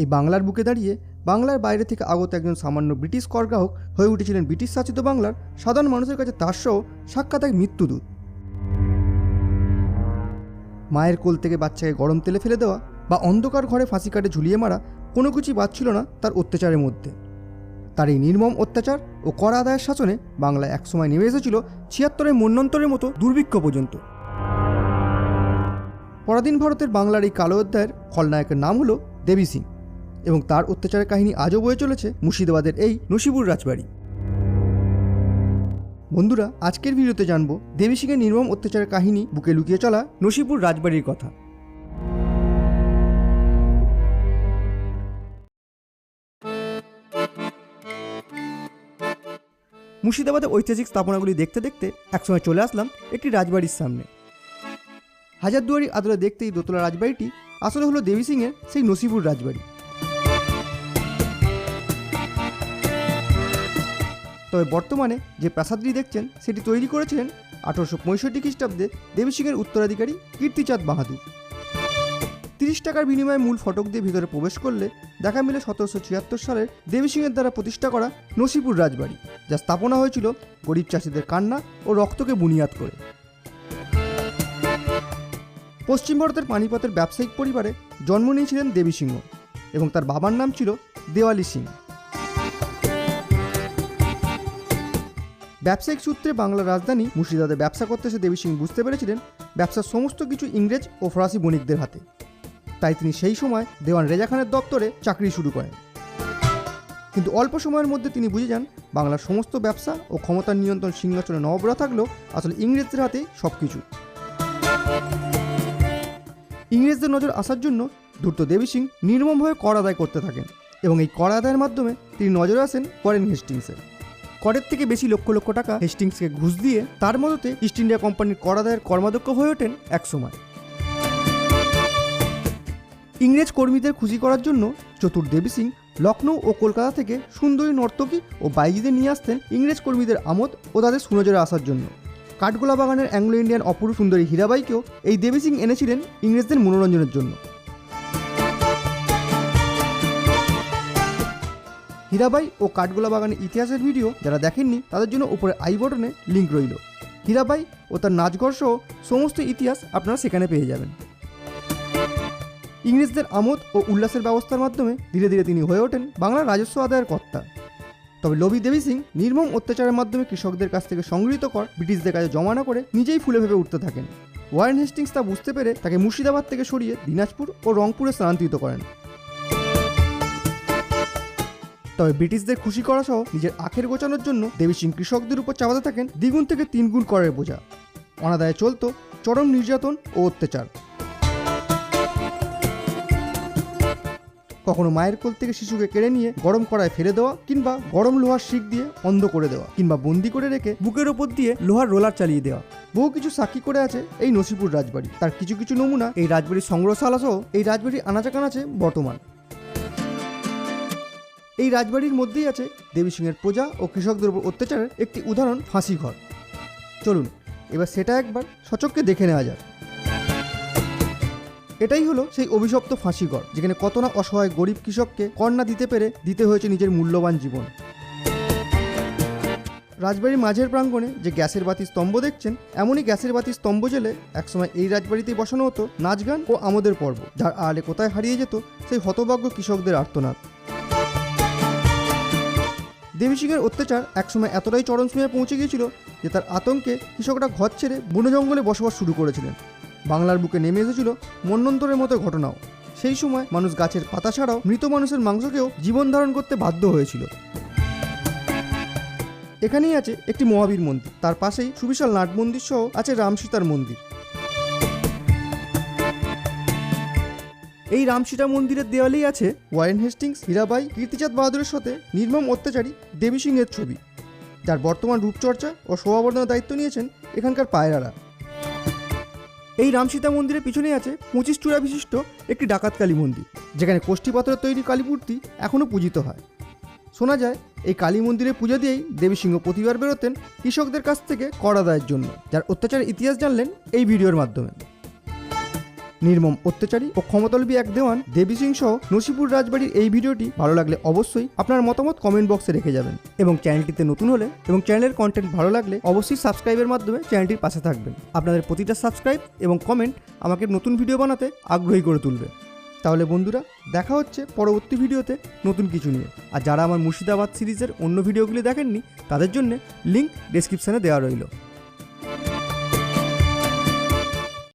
এই বাংলার বুকে দাঁড়িয়ে বাংলার বাইরে থেকে আগত একজন সামান্য ব্রিটিশ করগ্রাহক হয়ে উঠেছিলেন ব্রিটিশ শাসিত বাংলার সাধারণ মানুষের কাছে তার সহ সাক্ষাৎ এক মৃত্যুদূত। মায়ের কোল থেকে বাচ্চাকে গরম তেলে ফেলে দেওয়া বা অন্ধকার ঘরে ফাঁসি কাটে ঝুলিয়ে মারা কোনো কিছুই বাদ ছিল না তার অত্যাচারের মধ্যে। তার এই নির্মম অত্যাচার ও কর আদায়ের শাসনে বাংলায় একসময় নেমে এসেছিল ছিয়াত্তরের মন্যন্তরের মতো দুর্ভিক্ষ পর্যন্ত। পরাধীন ভারতের বাংলার এই কালো অধ্যায়ের খলনায়কের নাম হলো দেবী সিং। এবং তার অত্যাচারের কাহিনী আজও বয়ে চলেছে মুর্শিদাবাদের এই নসিবুর রাজবাড়ি। বন্ধুরা, আজকের ভিডিওতে জানব দেবী সিংয়ের নির্মম অত্যাচারের কাহিনী বুকে লুকিয়ে চলা নসিপুর রাজবাড়ির কথা। মুর্শিদাবাদের ঐতিহাসিক স্থাপনাগুলি দেখতে দেখতে একসময় চলে আসলাম একটি রাজবাড়ির সামনে। হাজারদুয়ারি আদলে দেখতেই দোতলা রাজবাড়িটি আসলে হলো দেবী সিংয়ের সেই নসিপুর রাজবাড়ি। তবে বর্তমানে যে প্রাসাদটি দেখছেন, সেটি তৈরি করেছিলেন আঠারোশো পঁয়ষট্টি খ্রিস্টাব্দে দেবী সিংয়ের উত্তরাধিকারী কীর্তিচাঁদ বাহাদুর। তিরিশ টাকার বিনিময়ে মূল ফটক দিয়ে ভিতরে প্রবেশ করলে দেখা মিলে সতেরোশো ছিয়াত্তর সালের দেবী সিংয়ের দ্বারা প্রতিষ্ঠা করা নসিপুর রাজবাড়ি, যা স্থাপনা হয়েছিল গরিব চাষিদের কান্না ও রক্তকে বুনিয়াদ করে। পশ্চিম ভারতের পানিপথের ব্যবসায়িক পরিবারে জন্ম নিয়েছিলেন দেবী সিংহ এবং তার বাবার নাম ছিল দেওয়ালি সিং ব্যবসায়িক সূত্রে বাংলার রাজধানী মুর্শিদাবাদে ব্যবসা করতে এসে দেবী সিং বুঝতে পেরেছিলেন, ব্যবসার সমস্ত কিছু ইংরেজ ও ফরাসি বণিকদের হাতে। তাই তিনি সেই সময় দেওয়ান রেজা খানের দপ্তরে চাকরি শুরু করেন। কিন্তু অল্প সময়ের মধ্যে তিনি বুঝে যান, বাংলার সমস্ত ব্যবসা ও ক্ষমতার নিয়ন্ত্রণ সিংহাসনে নবরা থাকলেও আসলে ইংরেজদের হাতেই সব কিছু ইংরেজদের নজর আসার জন্য ধূর্ত দেবী সিং নির্মমভাবে কর আদায় করতে থাকেন এবং এই কর আদায়ের মাধ্যমে তিনি নজরে আসেন করেন হেস্টিংসের। করের থেকে বেশি লক্ষ লক্ষ টাকা হেস্টিংসকে ঘুষ দিয়ে তার মদতে ইস্ট ইন্ডিয়া কোম্পানির কর আদায়ের কর্মাধ্যক্ষ হয়ে ওঠেন একসময় ইংরেজ কর্মীদের খুশি করার জন্য চতুর দেবী সিং লখনৌ ও কলকাতা থেকে সুন্দরী নর্তকী ও বাইজিদের নিয়ে আসতেন ইংরেজ কর্মীদের আমোদ ও তাদের সুনজরে আসার জন্য। কাঠগোলা বাগানের অ্যাংলো ইন্ডিয়ান অপরূপ সুন্দরী হীরাবাইকেও এই দেবী সিং এনেছিলেন ইংরেজদের মনোরঞ্জনের জন্য। হীরাবাই ও কাঠগোলা বাগানের ইতিহাসের ভিডিও যারা দেখেননি, তাদের জন্য উপরে আই বটনে লিঙ্ক রইল। হীরাবাই ও তার নাচঘর সহ সমস্ত ইতিহাস আপনারা সেখানে পেয়ে যাবেন। ইংরেজদের আমোদ ও উল্লাসের ব্যবস্থার মাধ্যমে ধীরে ধীরে তিনি হয়ে ওঠেন বাংলার রাজস্ব আদায়ের কর্তা। তবে লবি দেবী সিং নির্মম অত্যাচারের মাধ্যমে কৃষকদের কাছ থেকে সংগৃহীত কর, ব্রিটিশদের কাছে জমা না করে নিজেই ফুলে ভেবে উঠতে থাকেন। ওয়ারেন হেস্টিংস তা বুঝতে পেরে তাকে মুর্শিদাবাদ থেকে সরিয়ে দিনাজপুর ও রংপুরে স্থানান্তরিত করেন। তবে ব্রিটিশদের খুশি করা সহ নিজের আখের গোছানোর জন্য দেবী সিং কৃষকদের উপর চাপাতে থাকেন দ্বিগুণ থেকে তিনগুণ করের বোঝা। অনাদায়ে চলত চরম নির্যাতন ও অত্যাচার। কখনো মায়ের কোল থেকে শিশুকে কেড়ে নিয়ে গরম কড়ায় ফেলে দেওয়া কিংবা গরম লোহার শিক দিয়ে অন্ধ করে দেওয়া কিংবা বন্দি করে রেখে বুকের ওপর দিয়ে লোহার রোলার চালিয়ে দেওয়া। বহু কিছু সাক্ষী করে আছে এই নসিপুর রাজবাড়ি। তার কিছু কিছু নমুনা এই রাজবাড়ির সংগ্রহশালা সহ এই রাজবাড়ির আনাচে কানাচে বর্তমান। এই রাজবাড়ির মধ্যেই আছে দেবী সিংহের প্রজা ও কৃষকদের উপর অত্যাচারের একটি উদাহরণ ফাঁসি ঘর। চলুন, এবার সেটা একবার সচককে দেখে নেওয়া যাক। এটাই হলো সেই অভিশপ্ত ফাঁসিঘর যেখানে কত না অসহায় গরিব কৃষককে না দিতে পেরে দিতে হয়েছে নিজের মূল্যবান জীবন। রাজবাড়ির মাঝের প্রাঙ্গণে যে গ্যাসের বাতি স্তম্ভ দেখছেন, এমনই গ্যাসের বাতি স্তম্ভ জেলে একসময় এই রাজবাড়িতেই বসানো হতো নাচ গান ও আমাদের পর্ব, যার আড়ে কোথায় হারিয়ে যেত সেই হতভাগ্য কৃষকদের আর্তনাদ। দেবী সিংহের অত্যাচার একসময় এতটাই চরম সীমায় পৌঁছে গিয়েছিল যে তার আতঙ্কে কৃষকরা ঘর ছেড়ে বন জঙ্গলে বসবাস শুরু করেছিলেন। বাংলার বুকে নেমে এসেছিল মন্বন্তরের মতো ঘটনাও। সেই সময় মানুষ গাছের পাতা ছাড়াও মৃত মানুষের মাংসকেও জীবন ধারণ করতে বাধ্য হয়েছিল। এখানেই আছে একটি মহাবীর মন্দির। তার পাশেই সুবিশাল নাট মন্দির সহ আছে রাম সীতার মন্দির। এই রামসীতা মন্দিরের দেওয়ালেই আছে ওয়ারেন হেস্টিংস, হীরাবাই কীর্তিচাঁদ বাহাদুরের সাথে নির্মম অত্যাচারী দেবী সিংহের ছবি। যার বর্তমান রূপচর্চা ও শোভাবর্ধনার দায়িত্ব নিয়েছেন এখানকার পায়রারা। এই রামসীতা মন্দিরের পিছনে আছে পঁচিশ চূড়া বিশিষ্ট একটি ডাকাত কালী মন্দির, যেখানে কোষ্ঠী পাথরের তৈরি কালী মূর্তি এখনও পূজিত হয়। শোনা যায়, এই কালী মন্দিরে পুজো দিয়েই দেবী সিংহ প্রতিবার বেরোতেন কৃষকদের কাছ থেকে কর আদায়ের জন্য, যার অত্যাচারের ইতিহাস জানলেন এই ভিডিওর মাধ্যমে। নির্মম, অত্যাচারী ও ক্ষমতালবী এক দেওয়ান দেবী সিং সহ নসিপুর রাজবাড়ির এই ভিডিওটি ভালো লাগলে অবশ্যই আপনার মতামত কমেন্ট বক্সে রেখে যাবেন। এবং চ্যানেলটিতে নতুন হলে এবং চ্যানেলের কন্টেন্ট ভালো লাগলে অবশ্যই সাবস্ক্রাইবের মাধ্যমে চ্যানেলটির পাশে থাকবেন। আপনাদের প্রতিটা সাবস্ক্রাইব এবং কমেন্ট আমাকে নতুন ভিডিও বানাতে আগ্রহী করে তুলবে। তাহলে বন্ধুরা, দেখা হচ্ছে পরবর্তী ভিডিওতে নতুন কিছু নিয়ে। আর যারা আমার মুর্শিদাবাদ সিরিজের অন্য ভিডিওগুলি দেখেননি, তাদের জন্য লিঙ্ক ডেসক্রিপশানে দেওয়া রইল।